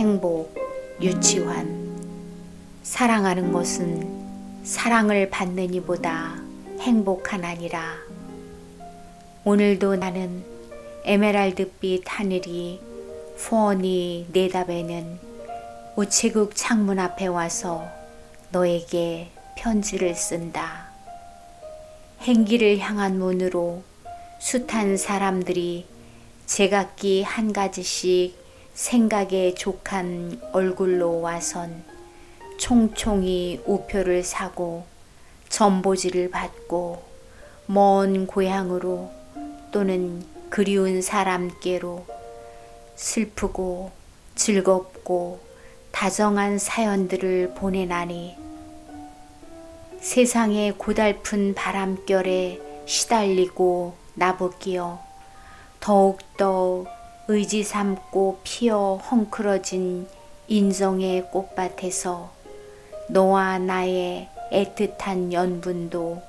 행복, 유치환. 사랑하는 것은 사랑을 받는 이보다 행복하나니라. 오늘도 나는 에메랄드빛 하늘이 푸언이 내다베는 우체국 창문 앞에 와서 너에게 편지를 쓴다. 행기를 향한 문으로 숱한 사람들이 제각기 한 가지씩 생각에 족한 얼굴로 와선 총총히 우표를 사고 전보지를 받고 먼 고향으로 또는 그리운 사람께로 슬프고 즐겁고 다정한 사연들을 보내나니 세상의 고달픈 바람결에 시달리고 나부끼어 더욱더 의지 삼고 피어 헝클어진 인성의 꽃밭에서 너와 나의 애틋한 연분도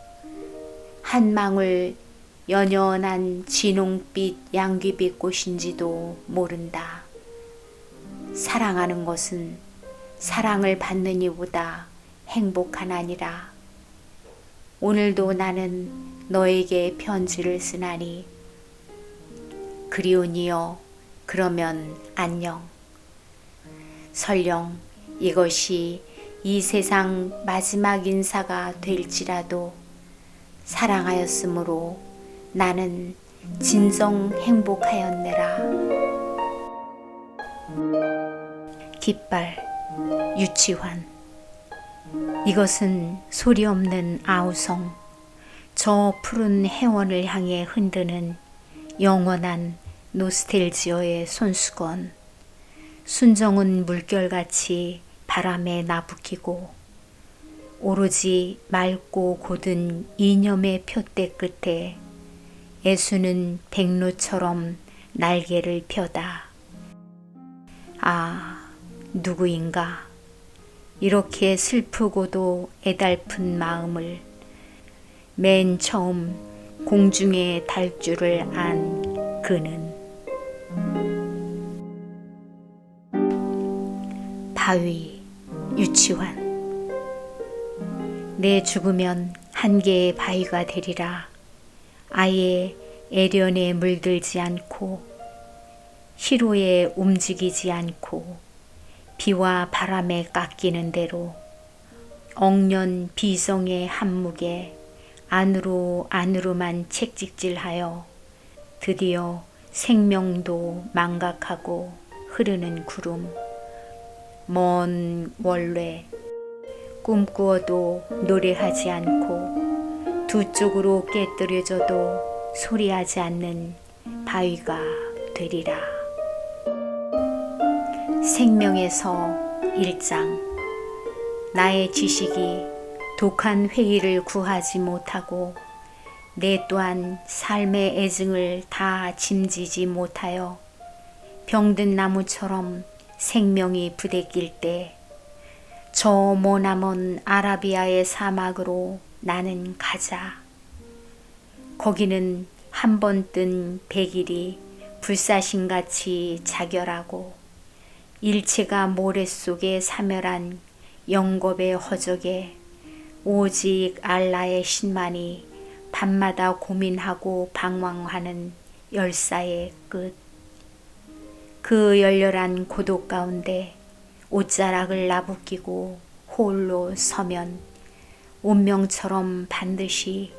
한 망울 연연한 진홍빛 양귀빛 꽃인지도 모른다. 사랑하는 것은 사랑을 받는 이보다 행복하나니라. 오늘도 나는 너에게 편지를 쓰나니 그리우니여 그러면 안녕. 설령 이것이 이 세상 마지막 인사가 될지라도 사랑하였으므로 나는 진정 행복하였느라. 깃발 유치환 이것은 소리 없는 아우성 저 푸른 해원을 향해 흔드는 영원한 노스텔지어의 손수건 순정은 물결같이 바람에 나부끼고 오로지 맑고 고든 이념의 표대 끝에 예수는 백로처럼 날개를 펴다. 아, 누구인가? 이렇게 슬프고도 애달픈 마음을 맨 처음 공중의 달줄을 안 그는 바위 유치환 내 죽으면 한 개의 바위가 되리라. 아예 애련에 물들지 않고 희로에 움직이지 않고 비와 바람에 깎이는 대로 억년 비성의 한묵에 안으로 안으로만 책찍질하여 드디어 생명도 망각하고 흐르는 구름 먼 원래 꿈꾸어도 노래하지 않고 두 쪽으로 깨뜨려져도 소리하지 않는 바위가 되리라. 생명에서 일장 나의 지식이 독한 회의를 구하지 못하고 내 또한 삶의 애증을 다 짐지지 못하여 병든 나무처럼 생명이 부대낄 때저 머나먼 아라비아의 사막으로 나는 가자. 거기는 한 번 뜬 백일이 불사신같이 자결하고 일체가 모래 속에 사멸한 영겁의 허적에 오직 알라의 신만이 밤마다 고민하고 방황하는 열사의 끝. 그 열렬한 고독 가운데 옷자락을 나부끼고 홀로 서면 운명처럼 반드시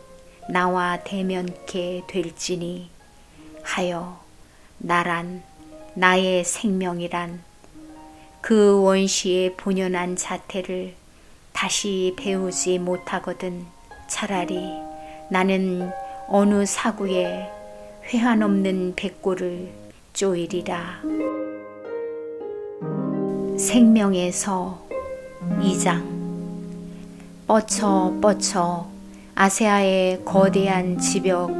나와 대면케 될지니 하여 나란 나의 생명이란 그 원시의 본연한 자태를 다시 배우지 못하거든 차라리 나는 어느 사구에 회한 없는 백골을 쪼이리라. 생명에서 2장 뻗쳐 뻗쳐 아세아의 거대한 지벽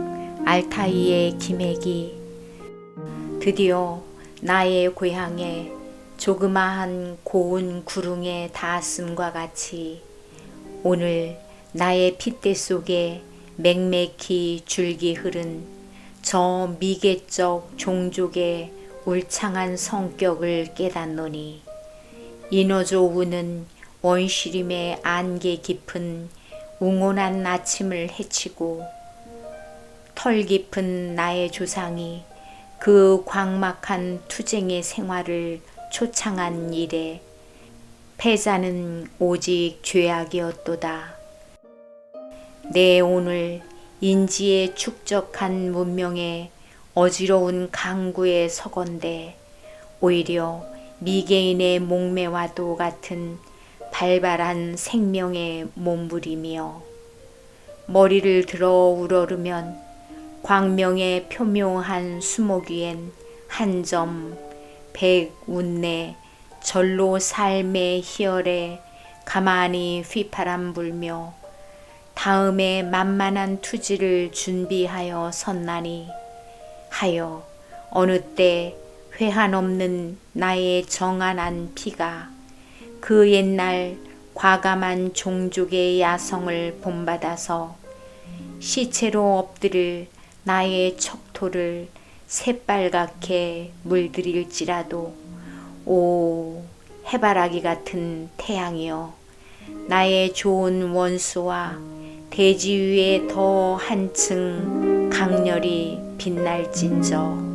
알타이의 기맥이 드디어 나의 고향에 조그마한 고운 구릉에 닿았음과 같이 오늘 나의 핏대 속에 맹맥히 줄기 흐른 저 미개적 종족의 울창한 성격을 깨닫노니 인어조우는 원시림의 안개 깊은 웅온한 아침을 해치고 털 깊은 나의 조상이 그 광막한 투쟁의 생활을 초창한 일에 패자는 오직 죄악이었도다. 내 오늘 인지의 축적한 문명에 어지러운 강구에 서건대 오히려 미개인의 목매와도 같은 발발한 생명의 몸부림이여. 머리를 들어 우러르면 광명의 표묘한 수목 위엔 한 점 백 운내 절로 삶의 희열에 가만히 휘파람 불며 다음에 만만한 투지를 준비하여 섰나니 하여 어느 때 회한 없는 나의 정한한 피가 그 옛날 과감한 종족의 야성을 본받아서 시체로 엎드릴 나의 척토를 새빨갛게 물들일지라도 오 해바라기 같은 태양이여 나의 좋은 원수와 대지 위에 더 한층 강렬히 빛날진저